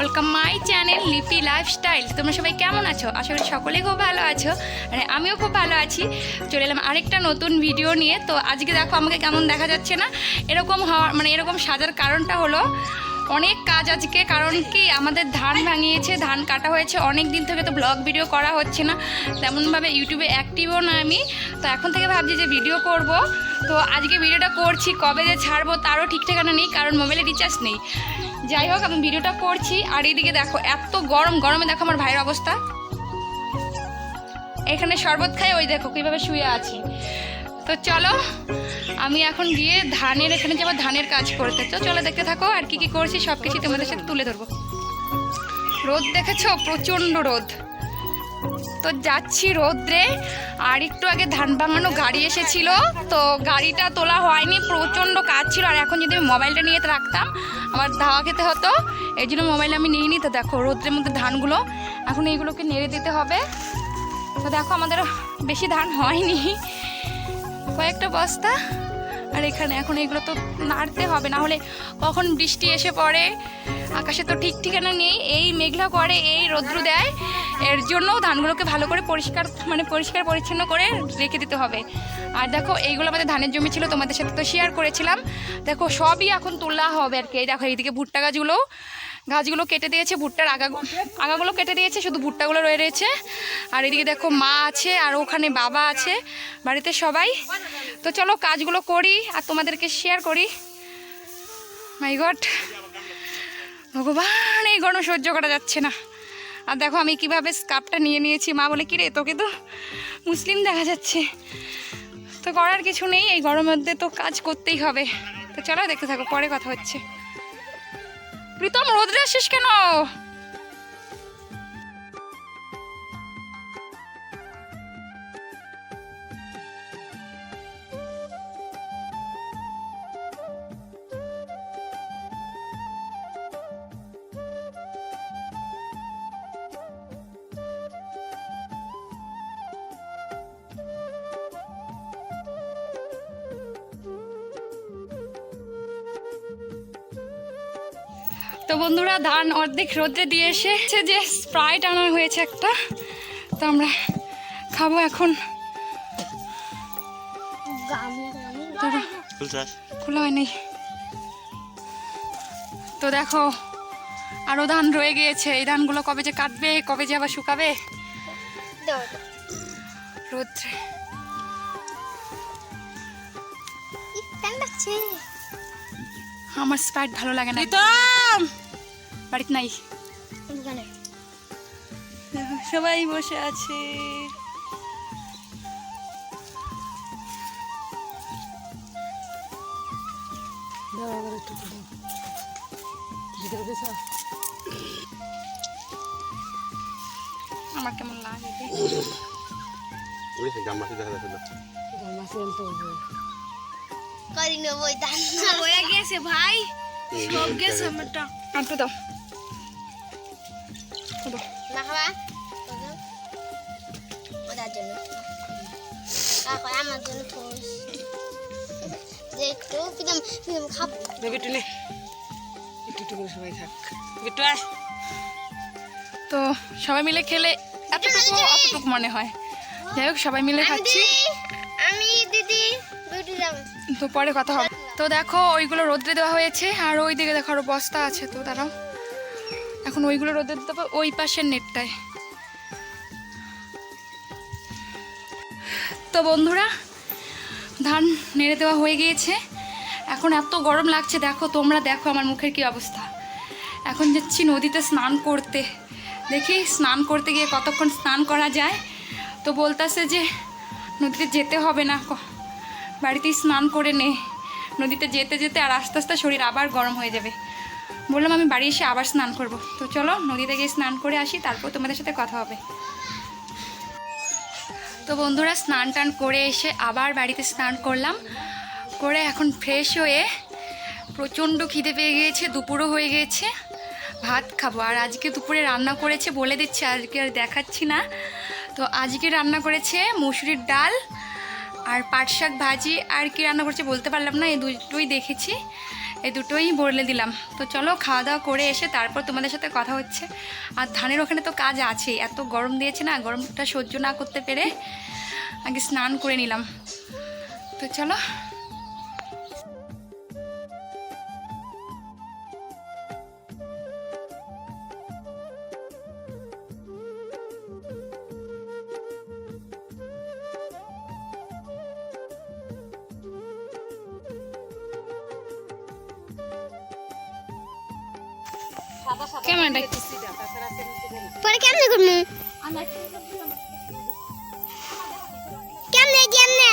Welcome my channel Lipi lifestyle তোমরা সবাই কেমন আছো? আশা করি সকলেই খুব ভালো আছো। আর আমিও খুব ভালো আছি। চলে এলাম আরেকটা নতুন ভিডিও নিয়ে। তো আজকে দেখো আমাকে কেমন দেখা যাচ্ছে না? এরকম হওয়ার মানে এরকম সাজার কারণটা হলো অনেক কাজ আজকে, কারণ কি আমাদের ধান ভাঙিয়েছে, ধান কাটা হয়েছে, অনেক দিন থেকে তো ব্লগ ভিডিও করা হচ্ছে না। তেমনভাবে ইউটিউবে অ্যাক্টিভও না আমি। তো এখন থেকে ভাবছি যে ভিডিও করব। তো আজকে ভিডিওটা করছি, কবে যে ছাড়বো তারও ঠিক ঠিকানা নেই, কারণ মোবাইলে রিচার্জ নেই। যাই হোক, আমি ভিডিওটা করছি, আর এইদিকে দেখো, এত গরম, গরমে দেখো আমার ভাইয়ের অবস্থা। এখানে শরবত খাই ওই দেখো কীভাবে শুয়ে আছি। তো চলো, আমি এখন গিয়ে ধানের, এখানে যাব, ধানের কাজ করতে। তো চলো দেখতে থাকো, আর কি কি করছি সব কিছু তোমাদের সাথে তুলে ধরবো। রোদ দেখেছ? প্রচণ্ড রোদ। তো যাচ্ছি রোদ্রে, আর একটু আগে ধান ভাঙানো গাড়ি এসেছিল, তো গাড়িটা তোলা হয়নি, প্রচণ্ড কাজ ছিল। আর এখন যদি আমি মোবাইলটা নিয়ে রাখতাম, আমার ধাওয়া খেতে হতো, এই জন্য মোবাইল আমি নিয়ে নিই তো দেখো, রোদ্রের মধ্যে ধানগুলো এখন এইগুলোকে নেড়ে দিতে হবে। তো দেখো, আমাদের বেশি ধান হয়নি। কয়েকটা বস্তা। আর এখানে এখন এগুলো তো নাড়তে হবে, না হলে কখন বৃষ্টি এসে পড়ে, আকাশে তো ঠিক ঠিকানা নেই, এই মেঘলা করে, এই রৌদ্র দেয়, এর জন্য ধানগুলোকে ভালো করে পরিষ্কার মানে পরিষ্কার পরিচ্ছন্ন করে রেখে দিতে হবে। আর দেখো, এইগুলো আমাদের ধানের জমি ছিল, তোমাদের সাথে তো শেয়ার করেছিলাম। দেখো, সবই এখন তোলা হবে আর কি। এই দেখো, এইদিকে ভুট্টা গাছগুলো গাছগুলো কেটে দিয়েছে, ভুট্টার আগা আগাগুলো কেটে দিয়েছে, শুধু ভুট্টাগুলো রয়ে রয়েছে। আর এদিকে দেখো মা আছে, আর ওখানে বাবা আছে, বাড়িতে সবাই। তো চলো কাজগুলো করি, আর তোমাদেরকে শেয়ার করি। মাই গড ভগবান, এই গরম সহ্য করা যাচ্ছে না। আর দেখো আমি কীভাবে স্কার্পটা নিয়ে নিয়েছি। মা বলে, কিরে, তোকে তো মুসলিম দেখা যাচ্ছে। তো করার কিছু নেই, এই গরমের মধ্যে তো কাজ করতেই হবে। তো চলো দেখতে থাকো, পরে কথা হচ্ছে। প্রীতম রোদ্রে আসিস কেন? তো বন্ধুরা, ধান অর্ধেক রোদ্রে দিয়ে এসে সে যে স্প্রাইট আনা হয়েছে একটা। তো আমরা খাব এখন। খোলা হয়নি তো দেখো আরও ধান রয়ে গিয়েছে। এই ধানগুলো কবে যে কাটবে, কবে যে আবার শুকাবে? রোদ্রে। আমার স্প্রাইট ভালো লাগে না। বাড়িতে নাই? সবাই বসে আছে। আমার কেমন লাগে দেখা যাচ্ছে করি নেব গেছে ভাই। সব গেছে আমারটা। আনতে দাও। না খাবা? ওটার জন্য। তারপর আমার জন্য একটু কিরম কিরম খাব? বিট্টু নে। একটু একটু করে সবাই থাক। বিট্টু আয়। তো সবাই মিলে খেলে এতটুকু অতটুকু মনে হয়। যাই হোক সবাই মিলে খাচ্ছি। আমি দিদি তো পরে কথা হবে। তো দেখো ওইগুলো রোদ্রে দেওয়া হয়েছে আর ওই দিকে দেখো আরও বস্তা আছে। তো দাঁড়াও। এখন ওইগুলো রোদে দিতে হবে, ওই পাশের নেটটায়। তো বন্ধুরা, ধান নেড়ে দেওয়া হয়ে গিয়েছে। এখন এত গরম লাগছে, দেখো তোমরা দেখো আমার মুখের কি অবস্থা। এখন যাচ্ছি নদীতে স্নান করতে। দেখি স্নান করতে গিয়ে কতক্ষণ স্নান করা যায়। তো বলতেছে যে নদীতে যেতে হবে না বাড়িতেই স্নান করে নে। নদীতে যেতে যেতে আর আস্তে আস্তে শরীর আবার গরম হয়ে যাবে। বললাম আমি বাড়ি এসে আবার স্নান করব। তো চলো, নদীতে গিয়ে স্নান করে আসি, তারপর তোমাদের সাথে কথা হবে। তো বন্ধুরা, স্নান টান করে এসে আবার বাড়িতে স্নান করলাম। করে এখন ফ্রেশ হয়ে প্রচণ্ড খিদে পেয়ে গিয়েছে, দুপুরও হয়ে গিয়েছে ভাত খাব। আর আজকে দুপুরে রান্না করেছে বলে দিচ্ছে, আজকে আর দেখাচ্ছি না। তো আজকে রান্না করেছে মুসুরির ডাল আর পাট শাক ভাজি। আর কি রান্না করছে বলতে পারলাম না, এই দুটোই দেখেছি। এই দুটোই বলে দিলাম। তো চলো খাওয়া দাওয়া করে এসে তারপর তোমাদের সাথে কথা হচ্ছে। আর ধানের ওখানে তো কাজ আছে, এত গরম দিয়েছে না, গরমটা সহ্য না করতে পেরে আগে স্নান করে নিলাম। তো চলো ক্যামেরাটা পরে কেমনে করব? কেমনে কেমনে?